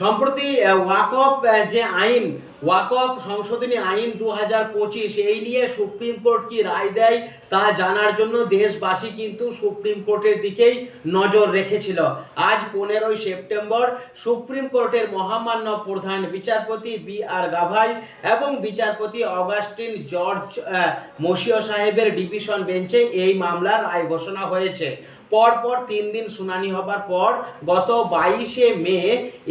সম্প্রতি ওয়াকফ যে আইন ওয়াকফ সংশোধনী আইন দু হাজার পঁচিশ, এই নিয়ে সুপ্রিম কোর্ট কি রায় দেয় তা জানার জন্য দেশবাসী কিন্তু সুপ্রিম কোর্টের দিকেই নজর রেখেছিল। আজ পনেরোই সেপ্টেম্বর সুপ্রিম কোর্টের মহামান্য প্রধান বিচারপতি বি আর গাভাই এবং বিচারপতি অগাস্টিন জর্জ মসিয় সাহেবের ডিভিশন বেঞ্চে এই মামলার রায় ঘোষণা হয়েছে। পরপর তিন দিন শুনানি হবার পর গত বাইশে মে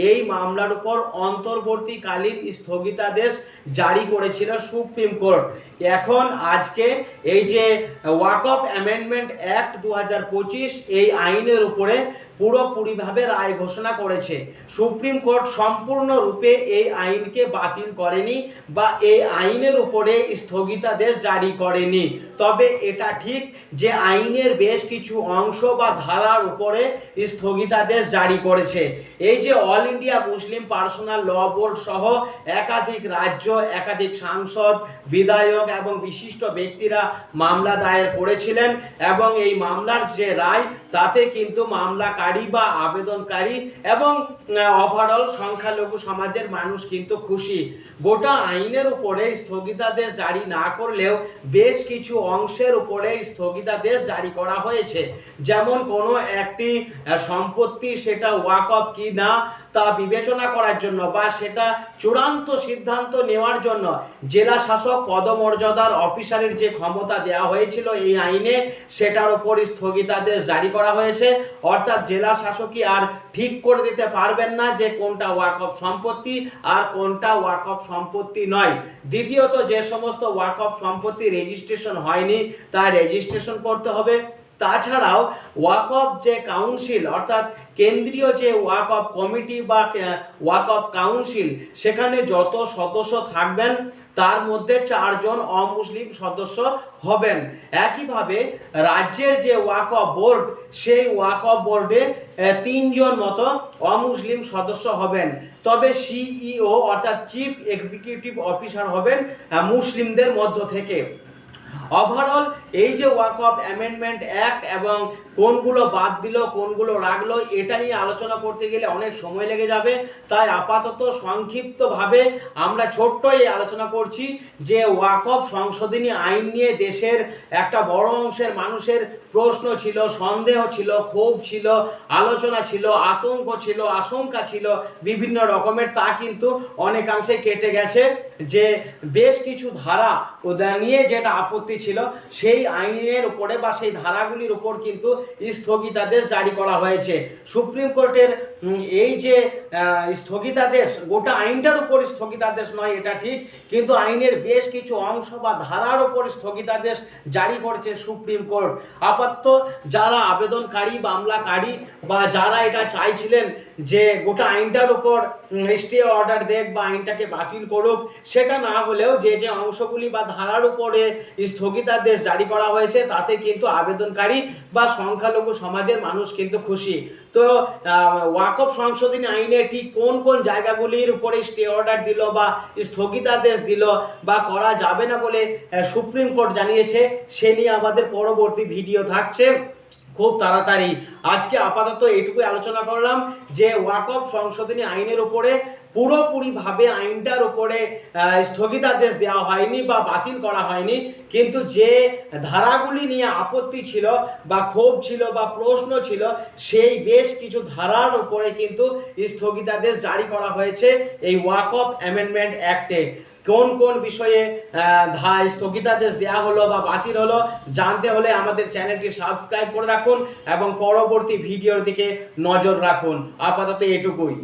এই মামলার উপর অন্তর্বর্তীকালীন স্থগিতাদেশ জারি করেছিল সুপ্রিম কোর্ট। এখন আজকে এই যে ওয়াকফ অ্যামেন্ডমেন্ট অ্যাক্ট দু হাজার পঁচিশ এই আইনের উপরে পুরোপুরিভাবে রায় ঘোষণা করেছে। সুপ্রিম কোর্ট সম্পূর্ণরূপে এই আইনকে বাতিল করেনি বা এই আইনের উপরে স্থগিতাদেশ জারি করেনি। তবে এটা ঠিক যে আইনের বেশ কিছু অংশ বা ধারার উপরে স্থগিতাদেশ জারি করেছে। এই যে all India Muslim personal law board সহ একাধিক রাজ্য, একাধিক সাংসদ, বিধায়ক এবং বিশিষ্ট ব্যক্তিরা মামলা দায়ের করেছিলেন এবং এই মামলার যে রায়, তাতে কিন্তু মামলাকারী বা আবেদনকারী এবং ওভারঅল সংখ্যালঘু সমাজের মানুষ কিন্তু খুশি। গোটা আইনের উপরে স্থগিতাদেশ জারি না করলেও বেশ কিছু অংশের উপরে স্থগিতাদেশ জারি করা হয়েছে। যেমন কোনো একটি সম্পত্তি সেটা ওয়াক অফ কি না তা বিবেচনা করার জন্য বা সেটা চূড়ান্ত সিদ্ধান্ত নেওয়ার জন্য জেলা শাসক পদমর্যাদার অফিসারের যে ক্ষমতা দেওয়া হয়েছিল এই আইনে সেটার উপর স্থগিতাদেশ জারি করা হয়েছে। অর্থাৎ জেলা শাসকই আর ঠিক করে দিতে পারবেন না যে কোনটা ওয়াকফ সম্পত্তি আর কোনটা ওয়াকফ সম্পত্তি নয়। দ্বিতীয়ত, যে সমস্ত ওয়াকফ সম্পত্তি রেজিস্ট্রেশন হয়নি, তা রেজিস্ট্রেশন করতে হবে। তাছাড়াও ওয়াকফ যে কাউন্সিল, অর্থাৎ কেন্দ্রীয় যে ওয়াকফ কমিটি বা ওয়াকফ কাউন্সিল, সেখানে যত সদস্য থাকবেন, তার মধ্যে চারজন অমুসলিম সদস্য হবেন। একইভাবে রাজ্যের যে ওয়াকফ বোর্ড, সেই ওয়াকফ বোর্ডে তিনজন মতো অমুসলিম সদস্য হবেন। তবে সিইও, অর্থাৎ চিফ এক্সিকিউটিভ অফিসার হবেন মুসলিমদের মধ্য থেকে। ওভারঅল এই যে ওয়াকফ অ্যামেন্ডমেন্ট অ্যাক্ট এবং কোনগুলো বাদ দিল, কোনগুলো রাখল, এটা নিয়ে আলোচনা করতে গেলে অনেক সময় লেগে যাবে। তাই আপাতত সংক্ষিপ্তভাবে আমরা ছোট্ট এই আলোচনা করছি যে ওয়াকফ সংশোধনী আইন নিয়ে দেশের একটা বড় অংশের মানুষের প্রশ্ন ছিল, সন্দেহ ছিল, ক্ষোভ ছিল, আলোচনা ছিল, আতঙ্ক ছিল, আশঙ্কা ছিল, বিভিন্ন রকমের। তা কিন্তু অনেকাংশে কেটে গেছে যে বেশ কিছু ধারা নিয়ে যেটা আপত্তি ছিল, সেই আইনের উপরে বা সেই ধারাগুলির উপর কিন্তু স্থগিতাদেশ জারি করা হয়েছে। সুপ্রিম কোর্টের এই যে স্থগিতাদেশ, গোটা আইনটার উপর স্থগিতাদেশ নয়, এটা ঠিক, কিন্তু আইনের বেশ কিছু অংশ বা ধারার উপর স্থগিতাদেশ জারি করেছে সুপ্রিম কোর্ট। আপাতত যারা আবেদনকারী, মামলাকারী বা যারা এটা চাইছিলেন যে গোটা আইনটার উপর স্টে অর্ডার দেখ বা আইনটাকে বাতিল করুক, সেটা না হলেও যে যে অংশগুলি বা ধারার উপরে স্থগিতাদেশ জারি করা হয়েছে, তাতে কিন্তু আবেদনকারী বা সংখ্যালঘু সমাজের মানুষ কিন্তু খুশি। তো ওয়াকফ সংশোধনী আইনে ঠিক কোন কোন জায়গাগুলির উপরে স্টে অর্ডার দিল বা স্থগিতাদেশ দিল বা করা যাবে না বলে সুপ্রিম কোর্ট জানিয়েছে, সে নিয়ে আমাদের পরবর্তী ভিডিও থাকছে। খুব তাড়াতাড়ি। আজকে আপাতত এটুকুই আলোচনা করলাম যে ওয়াকফ সংশোধনী আইনের উপরে পুরোপুরিভাবে আইনটার উপরে স্থগিতাদেশ দেওয়া হয়নি বা বাতিল করা হয়নি। কিন্তু যে ধারাগুলি নিয়ে আপত্তি ছিল বা ক্ষোভ ছিল বা প্রশ্ন ছিল, সেই বেশ কিছু ধারার উপরে কিন্তু স্থগিতাদেশ জারি করা হয়েছে এই ওয়াকফ অ্যামেন্ডমেন্ট অ্যাক্টে। কোন কোন বিষয়ে ধায় স্থগিতাদেশ দেওয়া হলো বা বাতিল হলো, জানতে হলে আমাদের চ্যানেলটি সাবস্ক্রাইব করে রাখুন এবং পরবর্তী ভিডিওর দিকে নজর রাখুন। আপাতত এটুকুই।